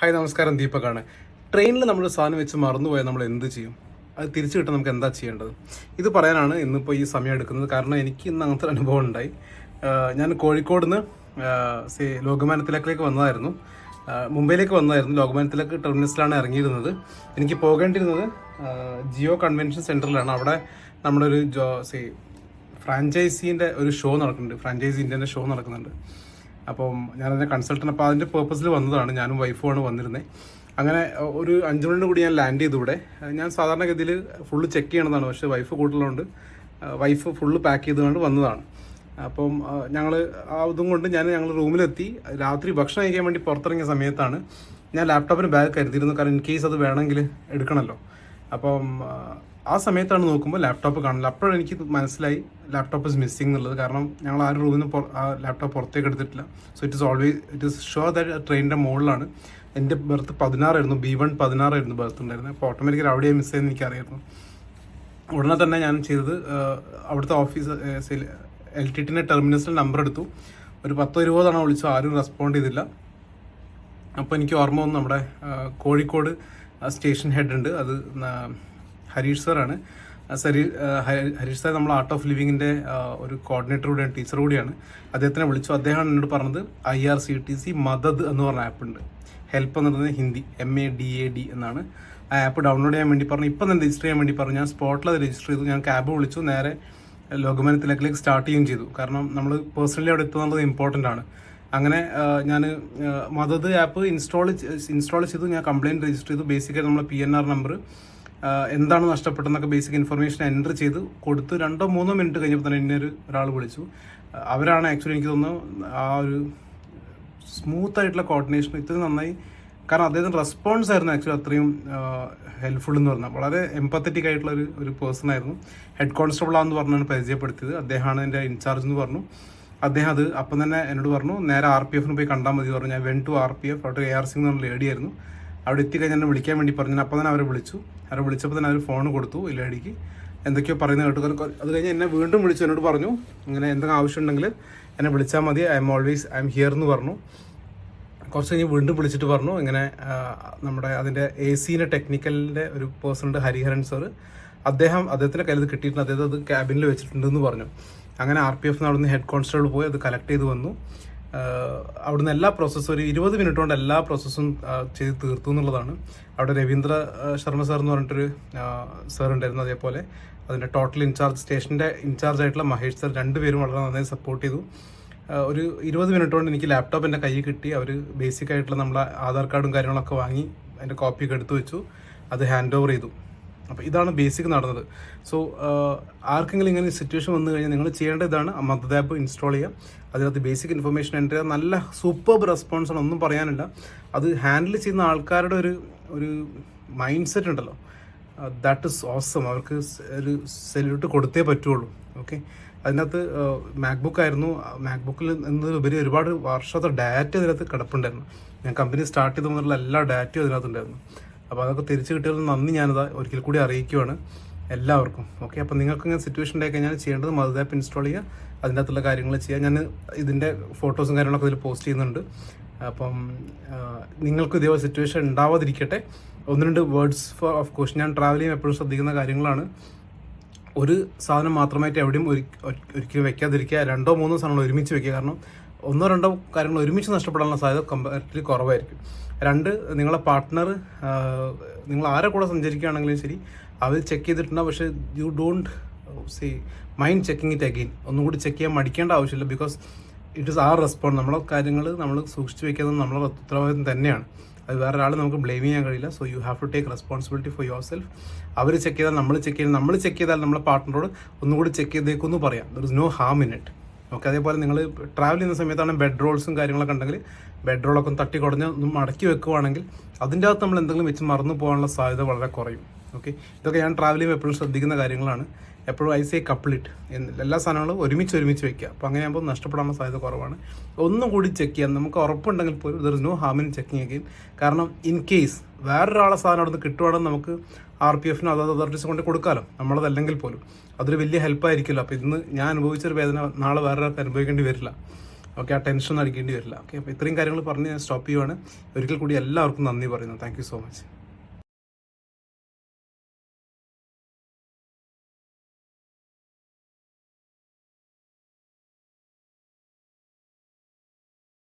Hi നമസ്കാരം. ദീപകാണ്. ട്രെയിനിൽ നമ്മൾ സാധനം വെച്ച് മറന്നുപോയാൽ നമ്മൾ എന്ത് ചെയ്യും? അത് തിരിച്ചു കിട്ടാൻ നമുക്ക് എന്താ ചെയ്യേണ്ടത്? ഇത് പറയാനാണ് ഇന്നിപ്പോൾ ഈ സമയം എടുക്കുന്നത്. കാരണം എനിക്ക് ഇന്ന് അങ്ങനത്തെ അനുഭവം ഉണ്ടായി. ഞാൻ കോഴിക്കോട് നിന്ന് സേ ലോകമാനത്തിലേക്കിലേക്ക് വന്നതായിരുന്നു. മുംബൈയിലേക്ക് വന്നതായിരുന്നു. ലോകമാനത്തിലേക്ക് ടെർമിനസിലാണ് ഇറങ്ങിയിരുന്നത്. എനിക്ക് പോകേണ്ടിരുന്നത് ജിയോ കൺവെൻഷൻ സെന്ററിലാണ് അവിടെ നമ്മുടെ ഒരു ജോ സേ ഫ്രാഞ്ചൈസീന്റെ ഒരു ഷോ നടക്കുന്നുണ്ട്. ഫ്രാഞ്ചൈസി ഇന്ത്യന്റെ ഷോ നടക്കുന്നുണ്ട്. അപ്പം ഞാനതിന്റെ കൺസൾട്ടന്റ് അപ്പോൾ അതിന്റെ പേർപ്പസിൽ വന്നതാണ്. ഞാനും വൈഫുമാണ് വന്നിരുന്നത് അങ്ങനെ ഒരു അഞ്ച് മണിന് കൂടി ഞാൻ ലാൻഡ് ചെയ്തു ഇവിടെ. ഞാൻ സാധാരണഗതിയിൽ ഫുള്ള് ചെക്ക് ചെയ്യണതാണ്. പക്ഷേ വൈഫ് കൂട്ടിലുണ്ട് വൈഫ് ഫുള്ള് പാക്ക് ചെയ്തുകൊണ്ട് വന്നതാണ്. അപ്പം ഞങ്ങൾ അതും കൊണ്ട് ഞാൻ ഞങ്ങൾ റൂമിലെത്തി. രാത്രി ഭക്ഷണം കഴിക്കാൻ വേണ്ടി പുറത്തിറങ്ങിയ സമയത്താണ് ഞാൻ ലാപ്ടോപ്പിന് ബാഗ് കരുതിയിരുന്നു കാരണം ഇൻ കേസ് അത് വേണമെങ്കിൽ എടുക്കണമല്ലോ അപ്പം ആ, സമയത്താണ് നോക്കുമ്പോൾ ലാപ്ടോപ്പ് കാണില്ല അപ്പോഴാണ് എനിക്ക് മനസ്സിലായി ലാപ്ടോപ്പ് ഇസ് മിസ്സിംഗ് എന്നുള്ളത്. കാരണം ഞങ്ങൾ ആ റൂമിൽ നിന്ന് ആ ലാപ്ടോപ്പ് പുറത്തേക്ക് എടുത്തിട്ടില്ല. So it is always it is sure that ട്രെയിനിന്റെ മുകളിലാണ് എന്റെ ബർത്ത് പതിനാറായിരുന്നു. ബി വൺ പതിനാറായിരുന്നു ബർത്ത് ഉണ്ടായിരുന്നത് അപ്പോൾ ഓട്ടോമാറ്റിക്കലി അവിടെ മിസ് ചെയ്യുന്ന എനിക്കറിയായിരുന്നു. ഉടനെ തന്നെ ഞാൻ ചെയ്തത് അവിടുത്തെ ഓഫീസ് എൽ ടി ടിന്റെ ടെർമിനസിൽ നമ്പർ എടുത്തു. ഒരു പത്തോ ഇരുപതോ തവണ വിളിച്ചു ആരും റെസ്പോണ്ട് ചെയ്തില്ല. അപ്പോൾ എനിക്ക് ഓർമ്മ വന്നു നമ്മുടെ കോഴിക്കോട് സ്റ്റേഷൻ ഹെഡ് ഉണ്ട്. അത് ഹരീഷ് സാറാണ്. സരി ഹരീഷ് സാർ നമ്മൾ ആർട്ട് ഓഫ് ലിവിങ്ങിന്റെ ഒരു കോർഡിനേറ്റർ കൂടിയാണ് ടീച്ചർ കൂടിയാണ്. അദ്ദേഹത്തിനെ വിളിച്ചു. അദ്ദേഹമാണ് എന്നോട് പറഞ്ഞത് I R C T C Madad എന്ന് പറഞ്ഞ ആപ്പ് ഉണ്ട്. ഹെൽപ്പ് എന്ന് പറയുന്നത് Hindi M A D A D എന്നാണ്. ആ ആപ്പ് ഡൗൺലോഡ് ചെയ്യാൻ വേണ്ടി പറഞ്ഞു. ഇപ്പം തന്നെ രജിസ്റ്റർ ചെയ്യാൻ വേണ്ടി പറഞ്ഞു. ഞാൻ സ്പോട്ടിൽ അത് രജിസ്റ്റർ ചെയ്തു. ഞാൻ ക്യാബ് വിളിച്ചു. നേരെ ലോകമാനത്തിലേക്ക് സ്റ്റാർട്ട് ചെയ്യുകയും ചെയ്തു. കാരണം നമ്മൾ പേഴ്സണലി അവിടെ എത്തുന്നത് ഇമ്പോർട്ടന്റ് ആണ്. അങ്ങനെ ഞാൻ മദത് ആപ്പ് ഇൻസ്റ്റാൾ ഇൻസ്റ്റാൾ ചെയ്തു. ഞാൻ കംപ്ലയിന്റ് രജിസ്റ്റർ ചെയ്തു. ബേസിക്കായിട്ട് നമ്മളെ പി എൻ ആർ നമ്പർ എന്താണ് നഷ്ടപ്പെട്ടതെന്നൊക്കെ ബേസിക് ഇൻഫർമേഷൻ എന്റർ ചെയ്ത് കൊടുത്ത് രണ്ടോ മൂന്നോ മിനിറ്റ് കഴിഞ്ഞപ്പോൾ തന്നെ എന്നെ ഒരു ഒരാൾ വിളിച്ചു. അവരാണ് ആക്ച്വലി എനിക്ക് തോന്നുന്നു ആ ഒരു സ്മൂത്ത് ആയിട്ടുള്ള കോർഡിനേഷൻ ഇത്രയും നന്നായി. കാരണം അദ്ദേഹം റെസ്പോൺസ് ആയിരുന്നു ആക്ച്വലി അത്രയും ഹെൽപ്ഫുൾ എന്ന് പറഞ്ഞാൽ. വളരെ എംപത്തറ്റിക് ആയിട്ടുള്ള ഒരു ഒരു പേഴ്സൺ ആയിരുന്നു. ഹെഡ് കോൺസ്റ്റബിൾ ആണെന്ന് പറഞ്ഞാണ് പരിചയപ്പെടുത്തിയത്. അദ്ദേഹമാണ് എന്റെ ഇൻചാർജ് എന്ന് പറഞ്ഞു. അദ്ദേഹം അത് അപ്പം തന്നെ എന്നോട് പറഞ്ഞു നേരെ ആർ പി എഫിന് പോയി കണ്ടാൽ മതി പറഞ്ഞു. ഞാൻ went to R P F അവിടെ എ ആർ സിംഗ് എന്ന് പറഞ്ഞ ലേഡി ആയിരുന്നു. അവിടെ എത്തിക്കഴിഞ്ഞാൽ എന്നെ വിളിക്കാൻ വേണ്ടി പറഞ്ഞു അപ്പോൾ തന്നെ അവരെ വിളിച്ചു. അവരെ വിളിച്ചപ്പോൾ തന്നെ അവർ ഫോൺ കൊടുത്തു ഇല്ലാടിക്ക് എന്തൊക്കെയോ പറയുന്നത് കേട്ടു. അത് കഴിഞ്ഞ് എന്നെ വീണ്ടും വിളിച്ചു. എന്നോട് പറഞ്ഞു ഇങ്ങനെ എന്തെങ്കിലും ആവശ്യമുണ്ടെങ്കിൽ എന്നെ വിളിച്ചാൽ മതി. I'm always I'm here എന്ന് പറഞ്ഞു. കുറച്ച് കഴിഞ്ഞ് വീണ്ടും വിളിച്ചിട്ട് പറഞ്ഞു ഇങ്ങനെ നമ്മുടെ അതിന്റെ എ സീന്റെ ടെക്നിക്കലിന്റെ ഒരു പേഴ്സൺ ഉണ്ട് ഹരിഹരൻ സാറ് അദ്ദേഹം അദ്ദേഹത്തിന്റെ കയ്യിൽ കിട്ടിയിട്ടുണ്ട്. അദ്ദേഹം അത് ക്യാബിനിൽ വെച്ചിട്ടുണ്ടെന്ന് പറഞ്ഞു. അങ്ങനെ ആർ പി എഫ് നടന്ന് ഹെഡ് കോൺസ്റ്റബിൾ പോയി അത് കളക്ട് ചെയ്ത് വന്നു. അവിടുന്ന് എല്ലാ പ്രോസസ്സും ഒരു ഇരുപത് മിനിറ്റ് കൊണ്ട് എല്ലാ പ്രോസസ്സും ചെയ്ത് തീർത്തു എന്നുള്ളതാണ്. അവിടെ രവീന്ദ്ര ശർമ്മ സാർ എന്ന് പറഞ്ഞിട്ടൊരു സാർ ഉണ്ടായിരുന്നു അതേപോലെ. അതിന്റെ ടോട്ടൽ ഇൻചാർജ് സ്റ്റേഷന്റെ ഇൻചാർജ് ആയിട്ടുള്ള മഹേഷ് സാർ രണ്ടുപേരും വളരെ നന്നായി സപ്പോർട്ട് ചെയ്തു. ഒരു ഇരുപത് മിനിറ്റ് കൊണ്ട് എനിക്ക് ലാപ്ടോപ്പ് എന്റെ കയ്യിൽ കിട്ടി. അവർ ബേസിക് ആയിട്ടുള്ള നമ്മളെ ആധാർ കാർഡും കാര്യങ്ങളൊക്കെ വാങ്ങി അതിന്റെ കോപ്പിയൊക്കെ എടുത്തു വെച്ചു. അത് ഹാൻഡ് ഓവർ ചെയ്തു. അപ്പോൾ ഇതാണ് ബേസിക് നടന്നത്. സോ ആർക്കെങ്കിലും ഇങ്ങനെ സിറ്റുവേഷൻ വന്നു കഴിഞ്ഞാൽ നിങ്ങൾ ചെയ്യേണ്ട ഇതാണ്. മദത് ആപ്പ് ഇൻസ്റ്റാൾ ചെയ്യുക. അതിനകത്ത് ബേസിക് ഇൻഫർമേഷൻ എന്റർ നല്ല സൂപ്പർബ് ആണ്. ഒന്നും പറയാനില്ല. അത് ഹാൻഡിൽ ചെയ്യുന്ന ആൾക്കാരുടെ ഒരു ഒരു മൈൻഡ് സെറ്റ് ഉണ്ടല്ലോ ദാറ്റ് ഇസ് ഓസം അവർക്ക് ഒരു സെല്യൂട്ട് കൊടുത്തേ പറ്റുള്ളൂ. ഓക്കെ അതിനകത്ത് മാക്ബുക്ക് ആയിരുന്നു. മാക്ബുക്കിൽ എന്നതിലുപരി ഒരുപാട് വർഷത്തെ ഡാറ്റ ഇതിനകത്ത് കിടപ്പുണ്ടായിരുന്നു. ഞാൻ കമ്പനി സ്റ്റാർട്ട് ചെയ്ത മുതലുള്ള എല്ലാ ഡാറ്റയും അതിനകത്തുണ്ടായിരുന്നു. അപ്പോൾ അതൊക്കെ തിരിച്ചു കിട്ടിയതിൽ നന്ദി ഞാനത് ഒരിക്കൽ കൂടി അറിയിക്കുവാണ് എല്ലാവർക്കും. ഓക്കെ അപ്പോൾ നിങ്ങൾക്ക് ഇങ്ങനെ സിറ്റുവേഷൻ ഉണ്ടായി കഴിഞ്ഞാൽ ചെയ്യേണ്ടത് മദത് ആപ്പ് ഇൻസ്റ്റാൾ ചെയ്യുക. അതിന്റെ അകത്തുള്ള കാര്യങ്ങൾ ചെയ്യുക. ഞാൻ ഇതിന്റെ ഫോട്ടോസും കാര്യങ്ങളൊക്കെ ഇതിൽ പോസ്റ്റ് ചെയ്യുന്നുണ്ട്. അപ്പം നിങ്ങൾക്ക് ഇതേപോലെ സിറ്റുവേഷൻ ഉണ്ടാവാതിരിക്കട്ടെ. ഒന്ന് രണ്ട് വേർഡ്സ് ഫോർ ഓഫ് കോഴ്സ് ഞാൻ ട്രാവൽ ചെയ്യുമ്പോൾ എപ്പോഴും ശ്രദ്ധിക്കുന്ന കാര്യങ്ങളാണ്. ഒരു സാധനം മാത്രമായിട്ട് എവിടെയും ഒരു ഒരി- ഒരിക്കലും വെക്കാതിരിക്കുക. രണ്ടോ മൂന്നോ സാധനങ്ങൾ ഒരുമിച്ച് വെക്കുക. കാരണം ഒന്നോ രണ്ടോ കാര്യങ്ങൾ ഒരുമിച്ച് നഷ്ടപ്പെടാനുള്ള സാധ്യത കമ്പാരിറ്റീവ്ലി കുറവായിരിക്കും. രണ്ട് നിങ്ങളെ പാർട്ട്ണർ നിങ്ങൾ ആരെ കൂടെ സഞ്ചരിക്കുകയാണെങ്കിലും ശരി അവർ ചെക്ക് ചെയ്തിട്ടുണ്ടാവും. പക്ഷേ you don't see mind checking it again ഒന്നും കൂടി ചെക്ക് ചെയ്യാൻ മടിക്കേണ്ട ആവശ്യമില്ല because it is our respond നമ്മളെ കാര്യങ്ങൾ നമ്മൾ സൂക്ഷിച്ച് വെക്കുന്നത് നമ്മളെ ഉത്തരവാദിത്വം തന്നെയാണ്. അത് വേറെ ഒരാൾ നമുക്ക് ബ്ലെയിം ചെയ്യാൻ കഴിയില്ല. So you have to take responsibility for your self our check ചെയ്താൽ നമ്മൾ ചെക്ക് ചെയ്താൽ നമ്മൾ ചെക്ക് ചെയ്താൽ നമ്മളെ പാർട്ട്ണറോട് ഒന്നുകൂടി ചെക്ക് ചെയ്തേക്കൊന്നു പറയാം. There is no harm in it okay അതേപോലെ നിങ്ങൾ ട്രാവൽ ചെയ്യുന്ന സമയത്താണ് ബെഡ് റോൾസും കാര്യങ്ങളൊക്കെ ഉണ്ടെങ്കിൽ ബെഡ് റോളൊക്കെ ഒന്ന് തട്ടി കുടഞ്ഞ് ഒന്ന് മടക്കി വെക്കുവാണെങ്കിൽ അതിന്റെ അകത്ത് നമ്മൾ എന്തെങ്കിലും വെച്ച് മറന്നു പോകാനുള്ള സാധ്യത വളരെ കുറയും. ഓക്കെ ഇതൊക്കെ ഞാൻ ട്രാവൽ ചെയ്യുമ്പോൾ എപ്പോഴും ശ്രദ്ധിക്കുന്ന കാര്യങ്ങളാണ്. എപ്പോഴും ഐ സേ എന്നില്ല എല്ലാ സാധനങ്ങളും ഒരുമിച്ച് ഒരുമിച്ച് വെക്കുക. അപ്പോൾ അങ്ങനെ ആകുമ്പോൾ നഷ്ടപ്പെടാനുള്ള സാധ്യത കുറവാണ്. ഒന്നും കൂടി ചെക്ക് ചെയ്യാം. നമുക്ക് ഉറപ്പുണ്ടെങ്കിൽ പോലും there is no harm in checking again കാരണം ഇൻ കേസ് വേറൊരാളെ സാധനം അവിടെ നിന്ന് കിട്ടുവാണെങ്കിൽ നമുക്ക് ആർ പി എഫിനോ അതത് അതോറിറ്റീസ് കൊണ്ട് കൊടുക്കാമല്ലോ നമ്മളതല്ലെങ്കിൽ പോലും. അതൊരു വലിയ ഹെൽപ്പായിരിക്കുമല്ലോ അപ്പോൾ ഇന്ന് ഞാൻ അനുഭവിച്ചൊരു വേദന നാളെ വേറൊരാൾക്ക് അനുഭവിക്കേണ്ടി വരില്ല. ഓക്കെ ആ ടെൻഷൻ അടിക്കേണ്ടി വരില്ല. ഓക്കെ അപ്പോൾ ഇത്രയും കാര്യങ്ങൾ പറഞ്ഞ് ഞാൻ സ്റ്റോപ്പ് ചെയ്യുവാണ്. ഒരിക്കൽ കൂടി എല്ലാവർക്കും നന്ദി പറയുന്നു. Thank so much